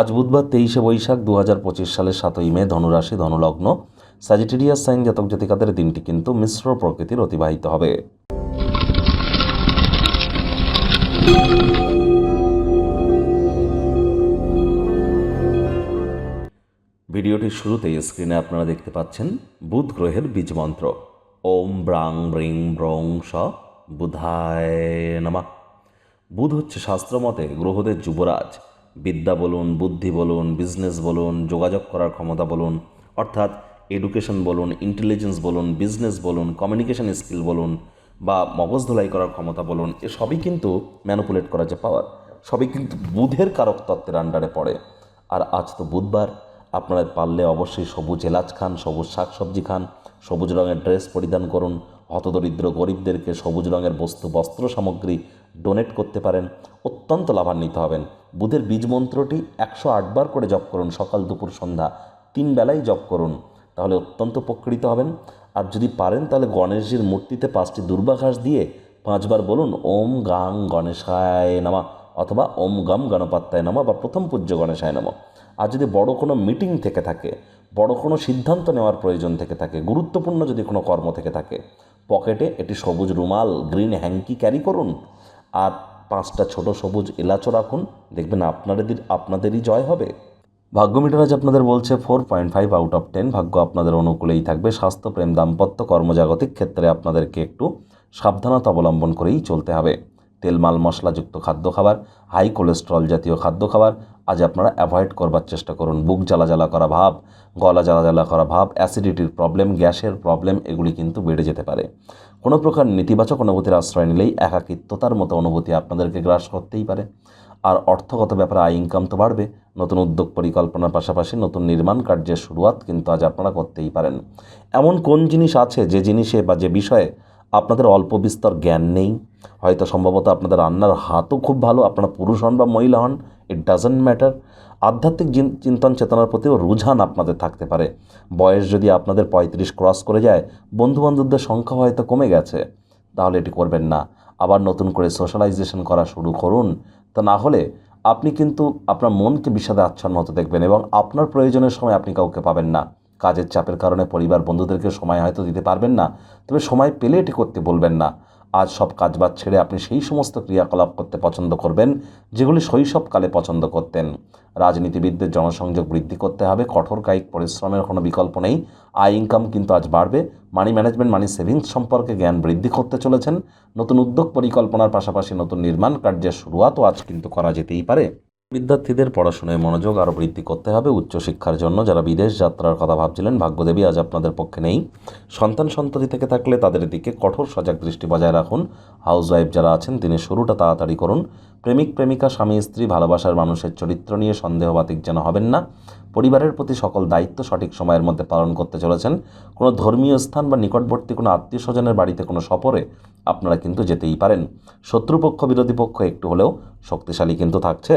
আজ বুধবার তেইশে বৈশাখ দু হাজার পঁচিশ সালের সাতই মে, ধনুরাশি, ধনুলগ্ন। স্যাজিটেরিয়াস সাইন জাতক জাতিকাদের দিনটি কিন্তু মিশ্র প্রকৃতির অতিবাহিত হবে। ভিডিওটির শুরুতেই স্ক্রিনে আপনারা দেখতে পাচ্ছেন বুধ গ্রহের বীজ মন্ত্র। ওম ব্রাং ব্রিং ব্রং স বুধায় নমা। বুধ হচ্ছে শাস্ত্রমতে গ্রহদের যুবরাজ। বিদ্যা বলুন, বুদ্ধি বলুন বিজনেস বলুন, যোগাযোগ করার ক্ষমতা বলুন, অর্থাৎ এডুকেশন বলুন ইন্টেলিজেন্স বলুন বিজনেস বলুন কমিউনিকেশন স্কিল বলুন বা মগজ ধোলাই করার ক্ষমতা বলুন, এ সবই কিন্তু ম্যানুপুলেট করা যে পাওয়ার সবই কিন্তু বুধের কারক তত্ত্বের আন্ডারে পড়ে। আর আজ তো বুধবার, আপনারা পারলে অবশ্যই সবুজ এলাচ খান, সবুজ শাকসবজি খান, সবুজ রঙের ড্রেস পরিধান করুন হতদরিদ্র গরিবদেরকে সবুজ রঙের বস্তু, বস্ত্র সামগ্রী ডোনেট করতে পারেন, অত্যন্ত লাভান্বিত হবেন। বুধের বীজ মন্ত্রটি একশো আটবার করে জপ করুন। সকাল, দুপুর, সন্ধ্যা তিন বেলায় জপ করুন। তাহলে অত্যন্ত উপকৃত হবেন। আর যদি পারেন, তাহলে গণেশজির মূর্তিতে পাঁচটি দুর্বাঘাস দিয়ে পাঁচবার বলুন, ওম গাং গণেশায় নামা অথবা, ওম গম গণপাত্তায় নামা বা প্রথম পূজ্য গণেশায় নামা। আর যদি বড় কোনো মিটিং থেকে থাকে, বড় কোনো সিদ্ধান্ত নেওয়ার প্রয়োজন থেকে থাকে, গুরুত্বপূর্ণ যদি কোনো কর্ম থেকে থাকে, পকেটে এটি সবুজ রুমাল, গ্রিন হ্যাঙ্কি ক্যারি করুন। আর পাঁচটা ছোট সবুজ এলাচও রাখুন। দেখবেন আপনাদের আপনাদেরই জয় হবে। ভাগ্য মিটার আজ আপনাদের বলছে four point five out of ten ভাগ্য আপনাদের অনুকূলেই থাকবে। স্বাস্থ্য, প্রেম, দাম্পত্য, কর্মজাগতিক ক্ষেত্রে আপনাদেরকে একটু সাবধানতা অবলম্বন করেই চলতে হবে। তেল মাল মশলাযুক্ত খাদ্য খাবার হাই কোলেস্ট্রল জাতীয় খাদ্য খাবার আজ আপনারা অ্যাভয়েড করবার চেষ্টা করুন। বুক জ্বালা জ্বালা করা ভাব, গলা জ্বালা জ্বালা করা ভাব অ্যাসিডিটির প্রবলেম গ্যাসের প্রবলেম এগুলি কিন্তু বেড়ে যেতে পারে। কোনো প্রকার নেতিবাচক অনুভূতির আশ্রয় নিলেই একাকিত্বতার মতো অনুভূতি আপনাদেরকে গ্রাস করতেই পারে। আর অর্থগত ব্যাপারে আয় ইনকাম তো বাড়বে, নতুন উদ্যোগ পরিকল্পনার পাশাপাশি নতুন নির্মাণ কার্যের শুরুয়াত কিন্তু আজ আপনারা করতেই পারেন। এমন কোন জিনিস আছে যে জিনিসে বা যে বিষয়ে আপনাদের অল্প বিস্তর জ্ঞান নেই। হয়তো সম্ভবত আপনাদের রান্নার হাতও খুব ভালো, আপনারা পুরুষ হন বা মহিলা হন ইট ডাজন্ট ম্যাটার আধ্যাত্মিক চিন্তন চেতনার প্রতিও রুঝান আপনাদের থাকতে পারে। বয়স যদি আপনাদের পঁয়ত্রিশ ক্রস করে যায়, বন্ধুবান্ধবদের সংখ্যা হয়তো কমে গেছে। তাহলে এটি করবেন না। আবার নতুন করে সোশ্যালাইজেশন করা শুরু করুন। তা না হলে আপনি কিন্তু আপনার মনকে বিষাদে আচ্ছন্ন হতে দেখবেন এবং আপনার প্রয়োজনের সময় আপনি কাউকে পাবেন না। কাজের চাপের কারণে পরিবার বন্ধুদেরকে সময় হয়তো দিতে পারবেন না, তবে সময় পেলে এটি করতে বলবেন না। আজ সব কাজবাজ ছেড়ে আপনি সেই সমস্ত ক্রিয়াকলাপ করতে পছন্দ করবেন, যেগুলি শৈশবকালে পছন্দ করতেন। রাজনীতিবিদদের জনসংযোগ বৃদ্ধি করতে হবে, কঠোর কায়িক পরিশ্রমের কোনো বিকল্প নেই। আয় ইনকাম কিন্তু আজ বাড়বে। মানি ম্যানেজমেন্ট মানি সেভিংস সম্পর্কে জ্ঞান বৃদ্ধি করতে চলেছেন। নতুন উদ্যোগ পরিকল্পনার পাশাপাশি নতুন নির্মাণ কার্যের শুরুয়াতও আজ কিন্তু করা যেতেই পারে। বিদ্যার্থীদের পড়াশোনায় মনোযোগ আরও বৃদ্ধি করতে হবে। উচ্চশিক্ষার জন্য যারা বিদেশ যাত্রার কথা ভাবছিলেন, ভাগ্যদেবী আজ আপনাদের পক্ষে নেই। সন্তান সন্ততি থেকে থাকলে তাদের দিকে কঠোর সজাগ দৃষ্টি বজায় রাখুন। হাউস ওয়াইফ যারা আছেন, দিনের শুরুটা তাড়াতাড়ি করুন। প্রেমিক, প্রেমিকা, স্বামী, স্ত্রী, ভালোবাসার মানুষের চরিত্র নিয়ে সন্দেহবাতিক যেন হবেন না। পরিবারের প্রতি সকল দায়িত্ব সঠিক সময়ের মধ্যে পালন করতে চলেছেন। কোনো ধর্মীয় স্থান বা নিকটবর্তী কোনো আত্মীয় স্বজনের বাড়িতে কোনো সফরে আপনারা কিন্তু যেতেই পারেন। শত্রুপক্ষ, বিরোধী পক্ষ একটু হলেও শক্তিশালী কিন্তু থাকছে।